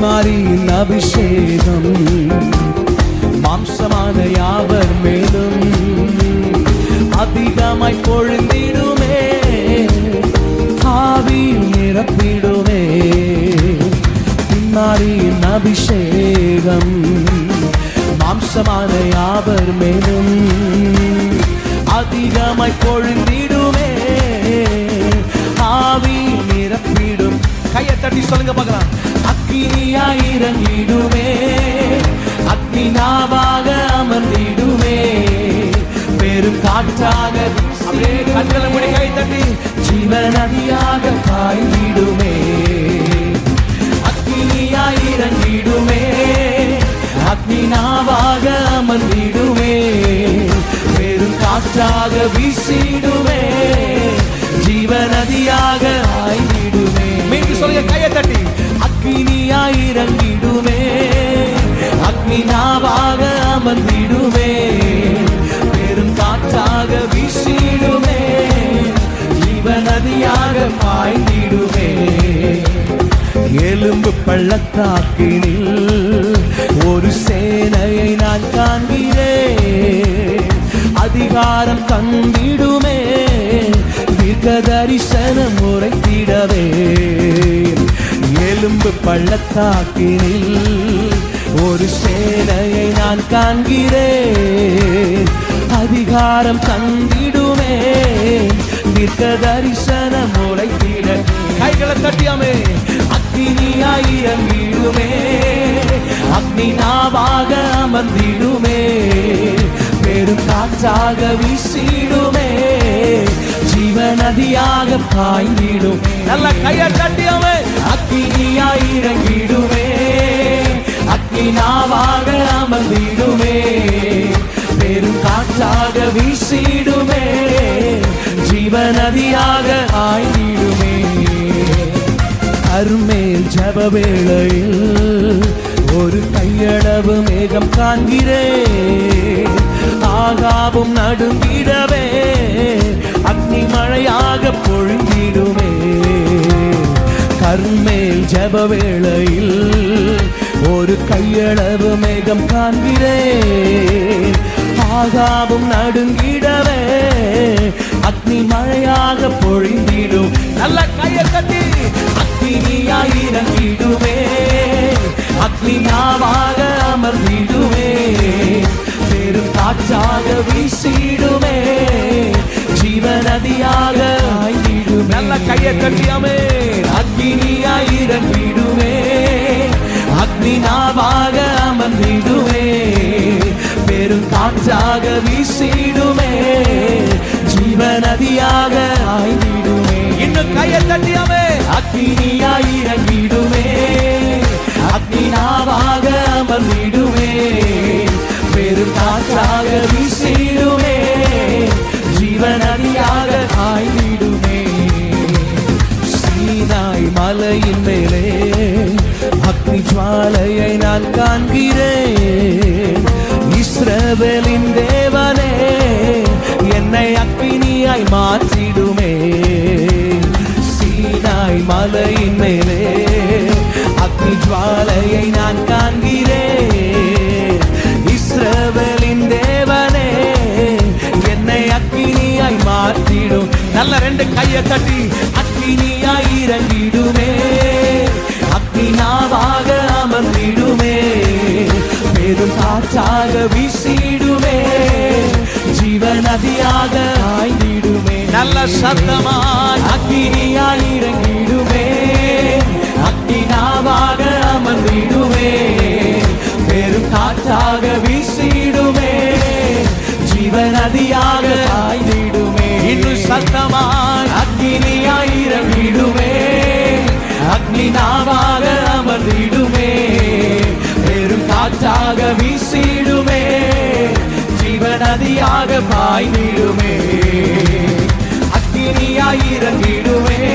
பின்மாரியின் அபிஷேகம். மாம்சமான யாவர் மேலும் அதிகமாய் பொழுந்திடுமே ஆவியில் நிரப்பிடுமே. பின்மாரியின் அபிஷேகம். மாம்சமான யாவர் மேலும் அதிகமாய் பொழுந்திடுமே ஆவியில் நிரப்பிடும். கையை தட்டி சொல்லுங்க பார்க்கலாம். அக்கினியாய் இறங்கிடுமே அக்னி நாவாக அமர்ந்திடுமே. பெரும் காற்றாக அப்படியே கண்களை முடி கை தட்டி. ஜீவ நதியாக பாய்ந்திடுமே. அக்னியாய் இறங்கிடுமே அக்னி நாவாக அமர்ந்திடுமே. பெரும் காற்றாக வீசிடுமே நதியாக பாய்ந்திடுமே எலும்பு பள்ளத்தாக்கினில் ஒரு சேனையை நான் காண்கிறேன். அதிகாரம் தந்திடுமே தீர்க்க தரிசனம் உரைத்திடவே. எலும்பு பள்ளத்தாக்கினில் ஒரு சேனையை நான் காண்கிறேன். அதிகாரம் தந்திடுமே தீர்க்க மூளை தீர கைகளை தட்டியாமே. அக்னியாய் இறங்கிடுமே. அக்னி நாவாக அமர்ந்திடுமே. பெரும் காற்றாக வீசிடுமே. ஜீவநதியாக பாய்ந்திடும். நல்ல கையை தட்டியாமே. அக்னியாய் இறங்கிடுமே. அக்னி நாவாக அமர்ந்திடும். நதியாக ஆய்ந்திடுமே அருமேல் ஜப வேளையில் ஒரு கையளவு மேகம் காண்கிறே. ஆகாவும் நடுங்கிடவே அக்னி மழையாக பொழுங்கிடுமே கர்மேல் ஜப வேளையில் ஒரு கையளவு மேகம் காண்கிறே. ஆகாவும் நடுங்கிடவே அக்னி மழையாக பொழிந்திடும். நல்ல கையை கட்டி அக்னியாய் இறங்கிடுமே. அக்னி நாவாக அமர்ந்திடுவே பெரும் காற்றாக வீசிடுமே. ஜீவநதியாக நல்ல கையை கட்டியாமே அக்னியாய் இறங்கிடுமே. அக்னி நாவாக அமர்ந்திடுவே பெரும் காற்றாக வீசிடுமே. நதியாக ஆய்ந்திடுமே. இன்னும் கையை தட்டியாமே அக்னியாய் இறங்கிடுமே. அக்னி நாவாக அமர்ந்திடுமே. பெரும் காற்றாக வீசிடுமே. ஜீவ நதியாக ஆய்ந்திடுமே. சீனாய் மலையின் மேலே அக்னி ஜுவாலையை நான் காண்கிறேன். இஸ்ரவேலின் என்னை சீனாய் மாற்றிடுமே சீனாய் மலையின் மேலே அக்னி ஜுவாலையை நான் காண்கிறேன். இஸ்ரவேலின் தேவனே என்னை அக்னியாய் மாற்றிடும். நல்ல ரெண்டு கையை தட்டி அக்னியாய் இறங்கிடுமே. அக்கினாவாக அமர்ந்திடுமே. பெரும் காற்றாக வீசிடுமே. ஜீவநதியாக நல்ல சத்தமாய் அக்கினியாய் இறங்கிடுவே அக்கினாவாக அமர்ந்திடுவே பெரும் காற்றாக வீசிடுமே. ஜீவநதியாக ஆய்ந்திடுமே இன்னும் சத்தமாய் அக்னியாய் இறங்கிடுவே அக்னி இறங்கிடுமே.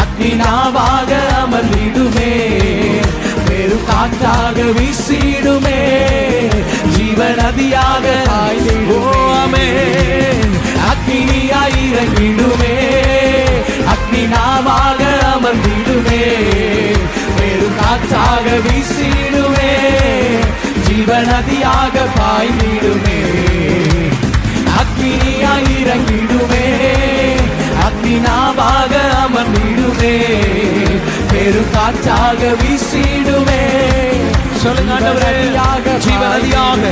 அக்னி நாவாக அமர்ந்திடுமே. பெரும் காற்றாக வீசிடுமே. ஜீவ நதியாக ஆய்ந்திடுமே அக்னியாய் இறங்கிடுமே. அக்னி நாவாக அமர்ந்திடுமே. பெரும் காற்றாக வீசிடுமே. ஜீவநதியாக பாய்ந்திடுமே. அக்னியாய் இறங்கிடுமே. அக்னினாவாக அமர்ந்திடுமே. பெரும் காற்றாக வீசிடுமே. சொல்லுங்க ஜீவநதியாக.